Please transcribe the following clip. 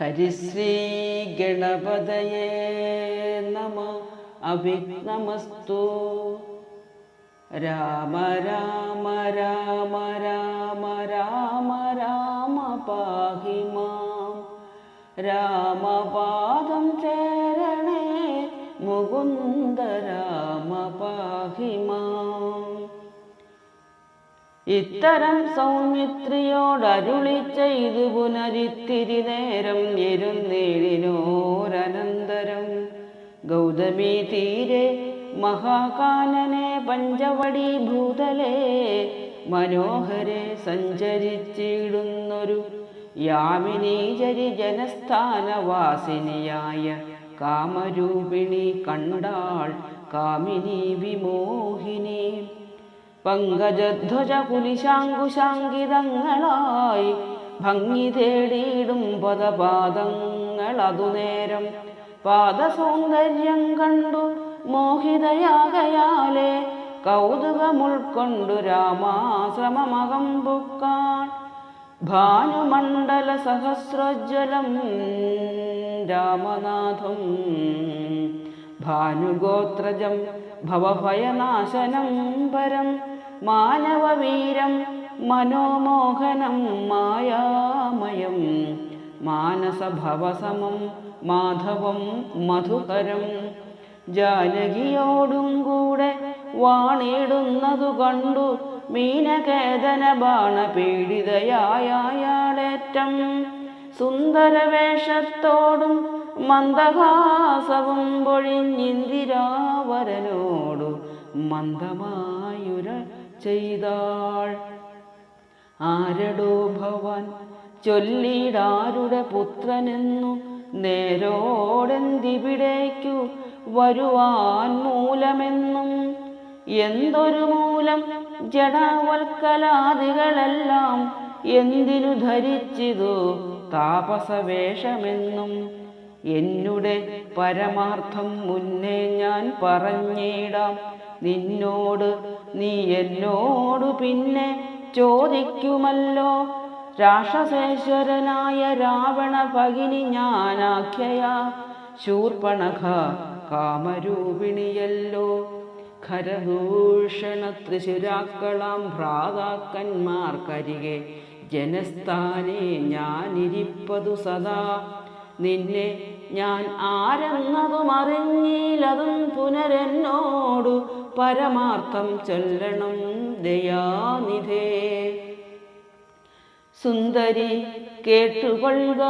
ഹരിശ്രീ ഗണപതയേ നമ അവിഘ്നമസ്തു രാമ രാമ രാമ രാമ രാമ രാമ പാഹി മാം. രാമപാദം ചേരണേ മുകുന്ദ രാമ പാഹി മാം. ഇത്തരം സൗമിത്രിയോടരുളി ചെയ്തു പുനരിത്തിരി നേരം എരുന്നേഴിനോരനന്തരം ഗൗതമി തീരെ മഹാകാനനെ പഞ്ചവടി ഭൂതലേ മനോഹരെ സഞ്ചരിച്ചിടുന്നൊരു യാമിനീചരി ജനസ്ഥാനവാസിനിയായ കാമരൂപിണി കണ്ടാൾ കാമിനി വിമോഹിനി. പങ്കജധ്വജ കുലിശാങ്കുശാങ്കിതങ്ങളായി ഭംഗി തേടിയിടും പദപാദങ്ങൾ നേരം പാദസൗന്ദര്യം കണ്ടു മോഹിതയാകയാലേ കൗതുകമുൾക്കൊണ്ടു രാമാശ്രമമകം പൊക്കാൻ ഭാനുമണ്ഡല സഹസ്രജ്വലം രാമനാഥം ഭാനുഗോത്രജം ഭവഭയനാശനം പരം മാനവവീരം മനോമോഹനം മായാമയം മാനസഭവസമം മാധവം മധുകരം. ജാനകിയോടും കൂടെ വാണിടുന്നതു കണ്ടു മീനകേതന ബാണ പീഡിതയായാളേറ്റം സുന്ദരവേഷത്തോടും മന്ദഹാസവും പൊഴിഞ്ഞിന്ദിരാവരനോടു മന്ദമായുര ചെയ്താൾ. ആരടോ ഭവാൻ? ചൊല്ലിടാരുടെ പുത്രനെന്നു നേരോടെന്തിവിടേക്കു വരുവാൻ മൂലമെന്നും എന്തൊരു മൂലം? ജടാവൽക്കലാദികളെല്ലാം എന്തിനു ധരിച്ചിതു? താപസവേഷമെന്നും എന്നുടെ പരമാർത്ഥം മുന്നേ ഞാൻ പറഞ്ഞിടാം. നിന്നോട് നീ എന്നോട് പിന്നെ ചോദിക്കുമല്ലോ. രാക്ഷസേശ്വരനായ രാവണ ഭഗിനി ഞാനാഖ്യയ. ശൂർപ്പണഖ കാമരൂപിണിയല്ലോ. ഖരഭൂഷണ ത്രിശുരാക്കളാം ഭ്രാതാക്കന്മാർക്കരികെ ജനസ്ഥാനെ ഞാനിരിപ്പതു സദാ. നിന്നെ ഞാൻ ആരെന്നതും അറിഞ്ഞില്ലതും പുനരെന്നോടു പരമാർത്ഥം ചൊല്ലണം ദയാനിധേ. സുന്ദരി കേട്ടുകൊള്ളുക